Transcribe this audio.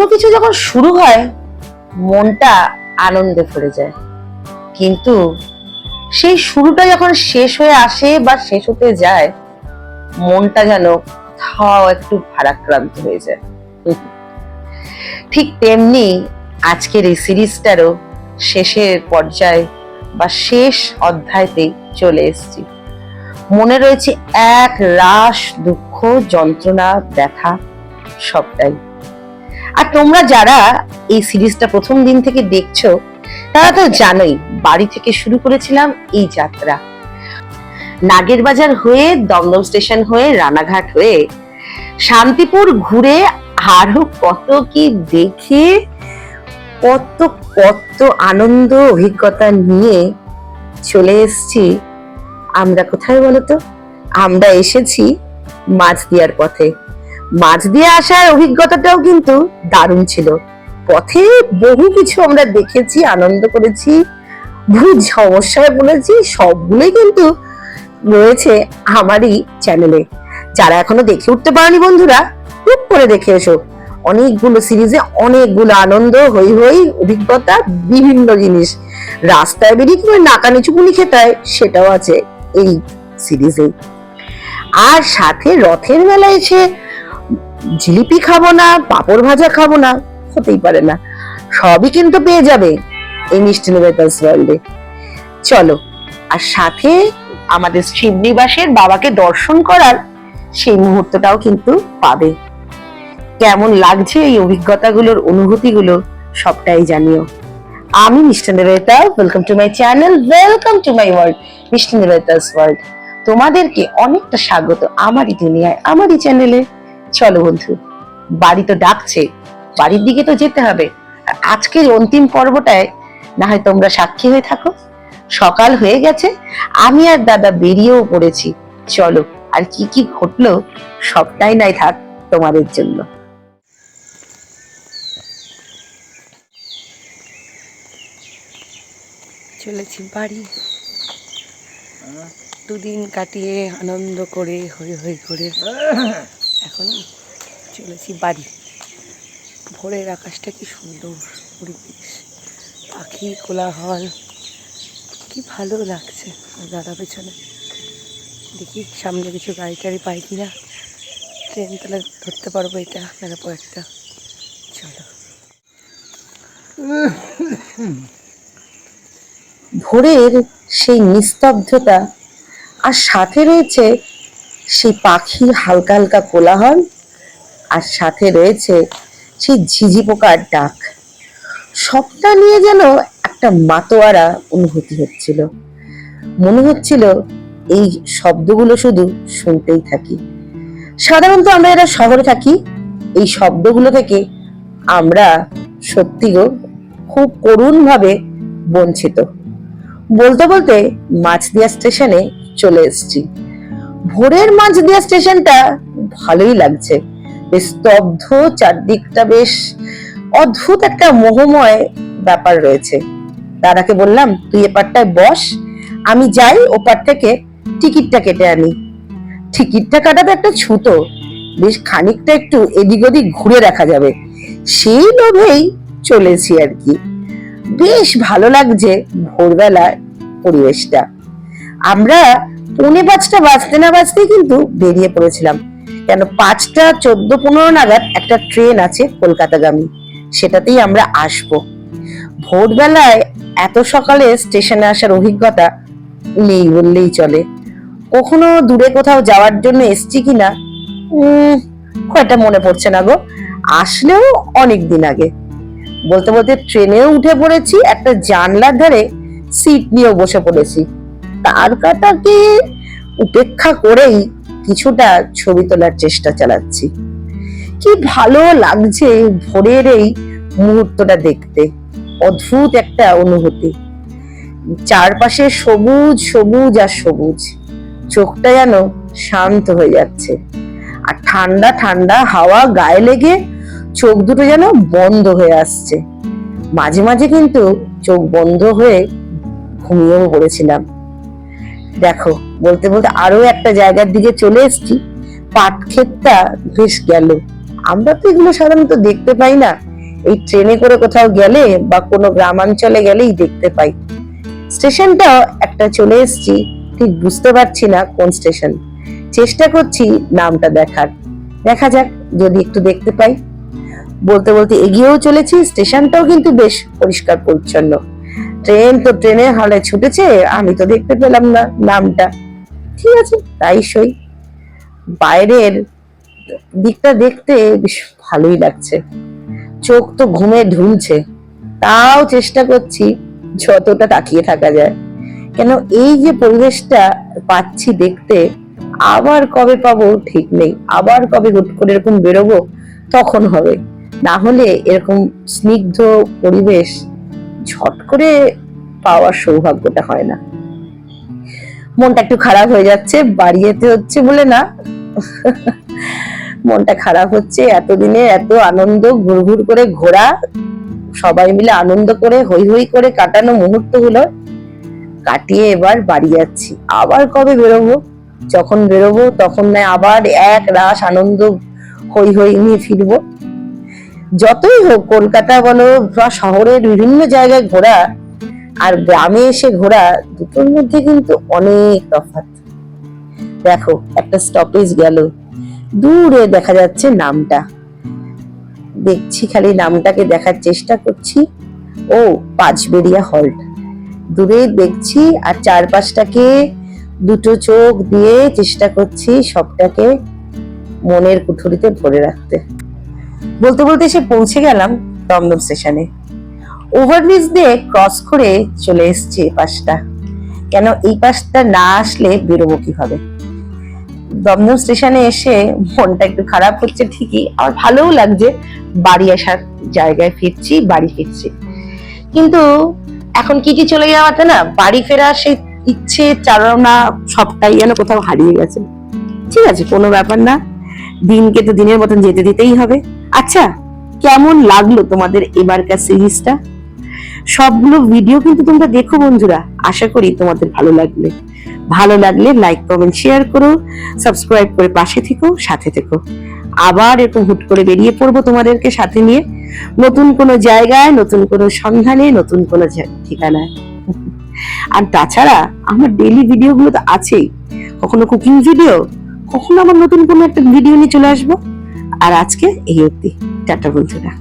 কোনো কিছু যখন শুরু হয়, মনটা আনন্দে ভরে যায়। কিন্তু সেই শুরুটা যখন শেষ হয়ে আসে বা শেষ হতে যায়, মনটা যেন কোথাও একটু ভারাক্রান্ত হয়ে যায়। ঠিক তেমনি আজকের এই সিরিজটারও শেষের পর্যায়ে বা শেষ অধ্যায়তেই চলে এসেছি। মনে রয়েছে এক রাস দুঃখ, যন্ত্রণা, ব্যথা, সবটাই। আর তোমরা যারা এই সিরিজটা প্রথম দিন থেকে দেখছ, তারা তো জানোই, বাড়ি থেকে শুরু করেছিলাম এই যাত্রা। নাগের বাজার হয়ে, দমদম স্টেশন হয়ে, রানাঘাট হয়ে, শান্তিপুর ঘুরে আরও কত কি দেখে, কত কত আনন্দ, অভিজ্ঞতা নিয়ে চলে এসেছি। আমরা কোথায় বলতো? আমরা এসেছি মাছ দিয়ার পথে। মাছ দিয়ে আসার অভিজ্ঞতাটাও কিন্তু দারুণ ছিল। পথে বহু কিছু আমরা দেখেছি, আনন্দ করেছি বহু সমস্যায় পড়েছি, সবগুলোই কিন্তু রয়েছে আমারই চ্যানেলে যারা এখনও দেখে উঠতে পারেনি বন্ধুরা টুক করে দেখে এসো। অনেকগুলো সিরিজে অনেকগুলো আনন্দ হই হই অভিজ্ঞতা, বিভিন্ন জিনিস। রাস্তায় বেরিয়ে কি করে নাকা নিচুকুনি খেতে হয় সেটাও আছে এই সিরিজে আর সাথে রথের মেলায় এসে জিলিপি খাব না, পাপড় ভাজা খাব না, হতেই পারে না। সবই কিন্তু পেয়ে যাবে এই মিষ্টি নিবেদনস ওয়ার্ল্ডে চলো, আর সাথে আমাদের শিবনিবাসের বাবাকে দর্শন করার সেই মুহূর্তটাও কিন্তু পাবে। কেমন লাগছে এই অভিজ্ঞতাগুলোর অনুভূতিগুলো সবটাই জানিও। আমি Mishti Nivedita welcome to my channel welcome to my world Mishti Nivedita's world তোমাদেরকে অনেকটা স্বাগত আমারই দুনিয়ায়, আমারই চ্যানেলে চলো বন্ধু, বাড়ি তো ডাকছে, বাড়ির দিকে তো যেতে হবে। আজকের অন্তিম পর্বটায় না হয় তোমরা সাক্ষী হয়ে থাকো। সকাল হয়ে গেছে, আমি আর দাদা বেরিয়েও পড়েছি। চলো, আর কি কি ঘটলো সবটাই নাই থাক তোমাদের জন্য। চলেছি বাড়ি। দুদিন কাটিয়ে আনন্দ করে হই হই করে। এখন চলেছি বাড়ি। ভোরের আকাশটা কি সুন্দর পরিবেশ, পাখি, কোলাহল, কি ভালো লাগছে দাদা পেছনে। দেখি সামনে কিছু গাড়ি টাড়ি পাই কি না ট্রেন তাহলে ধরতে পারব এটা নাহলে একটা চলো। ভোরের সেই নিস্তব্ধতা আর সাথে রয়েছে সেই পাখির হালকা হালকা কোলাহল আর সাথে রয়েছে সেই ঝিঝি পোকার ডাক। সবটা নিয়ে যেন একটা মাতোয়ারা অনুভূতি হচ্ছিল। মনে হচ্ছিল এই শব্দগুলো শুধু শুনতেই থাকি। সাধারণত আমরা এরা শহরে থাকি। এই শব্দগুলো থেকে আমরা সত্যি গো খুব করুণ ভাবে বঞ্চিত। বলতে বলতে মাছদিয়া স্টেশনে চলে এসেছি। ভোরের মাছদিয়া স্টেশনটা ভালোই লাগছে। বেশ স্তব্ধ, চারদিকটা বেশ অদ্ভুত একটা মোহময় ব্যাপার রয়েছে। দাদাকে বললাম, তুই এপারটায় বস, আমি যাই ওপার থেকে টিকিটটা কেটে আনি। টিকিটটা কাটাতে একটা ছুতো, বেশ খানিকটা একটু এদিক ওদিক ঘুরে দেখা যাবে। সেই লোভেই চলেছি আর কি। বেশ ভালো লাগছে ভোরবেলার পরিবেশটা। আমরা পৌনে পাঁচটা বাজতে না বাজতেই কিন্তু বেরিয়ে পড়েছিলাম। কেন পাঁচটা চোদ্দ পনেরো নাগাদ একটা ট্রেন আছে কলকাতাগামী, সেটাতেই আমরা আসব। ভোরবেলায় এত সকালে স্টেশনে আসার অভিজ্ঞতা নেই বললেই চলে। কখনো দূরে কোথাও যাওয়ার জন্য এসছি কিনা? একটা মনে পড়ছে না গো। আসলেও অনেক দিন আগে। বলতে বলতে ট্রেনেও উঠে পড়েছি, একটা জানলার ধারে সিট নিয়েও বসে পড়েছি। তার কাটাকে উপেক্ষা করেই কিছুটা ছবি তোলার চেষ্টা চালাচ্ছি। কি ভালো লাগছে ভোরের এই মুহূর্তটা দেখতে। অদ্ভুত একটা অনুভূতি। চারপাশে সবুজ সবুজ আর সবুজ। চোখটা যেন শান্ত হয়ে যাচ্ছে। আর ঠান্ডা ঠান্ডা হাওয়া গায়ে লেগে চোখ দুটো যেন বন্ধ হয়ে আসছে। মাঝে মাঝে কিন্তু চোখ বন্ধ হয়ে ঘুমিয়েও পড়েছিলাম। দেখো, বলতে বলতে আরও একটা জায়গার দিকে চলে এসেছি। পাট ক্ষেতটা বেশ গেল। আমরা তো এগুলো সাধারণত দেখতে পাই না। এই ট্রেনে করে কোথাও গেলে বা কোনো গ্রামাঞ্চলে গেলেই দেখতে পাই। স্টেশনটাও একটা চলে এসেছি, ঠিক বুঝতে পারছি না কোন স্টেশন। চেষ্টা করছি নামটা দেখার। দেখা যাক, যদি একটু দেখতে পাই। বলতে বলতে এগিয়েও চলেছি, স্টেশনটাও কিন্তু বেশ পরিষ্কার পরিচ্ছন্ন। ট্রেন তো ট্রেনের হলে ছুটেছে, আমি তো দেখতে পেলাম না নামটা। ঠিক আছে, তাই সই। বাইরের দিকটা দেখতে বেশ ভালোই লাগছে। চোখ তো ঘুমে ঢুলছে। তাও চেষ্টা করছি যতটা তাকিয়ে থাকা যায়। কেন এই যে পরিবেশটা পাচ্ছি দেখতে, আবার কবে পাবো ঠিক নেই। আবার কবে হুট করে এরকম বেরোবো, তখন হবে। না হলে এরকম স্নিগ্ধ পরিবেশ ঝট করে পাওয়ার সৌভাগ্যটা হয় না। মনটা একটু খারাপ হয়ে যাচ্ছে, বাড়ি যেতে হচ্ছে বলে না। মনটা খারাপ হচ্ছে, এতদিনে এত আনন্দ, ঘুরঘুর করে ঘোরা, সবাই মিলে আনন্দ করে হই হই করে কাটানো মুহূর্তগুলো কাটিয়ে এবার বাড়ি যাচ্ছি। আবার কবে বেরোবো? যখন বেরোবো তখন না আবার এক রাস আনন্দ হই হই নিয়ে ফিরবো। যতই হোক, কলকাতা বলো বা শহরের বিভিন্ন জায়গায় ঘোরা আর গ্রামে এসে ঘোরা দুটোর মধ্যে কিন্তু অনেক তফাৎ। দেখো, একটা স্টপেজ গেল। দূরে দেখা যাচ্ছে নামটা। দেখছি খালি নামটাকে দেখার চেষ্টা করছি। ও, পাঁচবেড়িয়া হল্ট। দূরে দেখছি আর চারপাশটাকে দুটো চোখ দিয়ে চেষ্টা করছি সবটাকে মনের কুঠুরিতে ভরে রাখতে। বলতে বলতে এসে পৌঁছে গেলাম দমদম স্টেশনে। ওভারব্রিজ দিয়ে ক্রস করে চলে এসছে এই পাশটা। কেন এই পাশটা না আসলে বেরোবো কীভাবে? দমদম স্টেশনে এসে মনটা একটু খারাপ হচ্ছে ঠিকই। আর ভালোও লাগছে, বাড়ি আসার জায়গায় ফিরছি, বাড়ি ফিরছি। কিন্তু এখন কি কি চলে যাওয়াতে না, বাড়ি ফেরার সেই ইচ্ছে, চালনা সবটাই যেন কোথাও হারিয়ে গেছে। ঠিক আছে, কোনো ব্যাপার না। দিনকে তো দিনের মতন যেতে দিতেই হবে। আচ্ছা কেমন লাগল তোমাদের এবারকার সিরিজটা? সবগুলো ভিডিও কিন্তু তোমরা দেখো বন্ধুরা, আশা করি তোমাদের ভালো লাগবে। ভালো লাগলে লাইক কমেন্ট শেয়ার করো সাবস্ক্রাইব করে পাশে থেকো, সাথে থেকো। আবার এরকম হুট করে বেরিয়ে পড়ব তোমাদেরকে সাথে নিয়ে। নতুন কোনো জায়গায়, নতুন কোনো সন্ধানে, নতুন কোনো ঠিকানায়। আর তাছাড়া আমার ডেলি ভিডিওগুলো তো আছেই। কখনো কুকিং ভিডিও কখনো আমার নতুন কোনো একটা ভিডিও নিয়ে চলে আসব। আর আজকে এই অব্দি টাটা বন্ধুরা।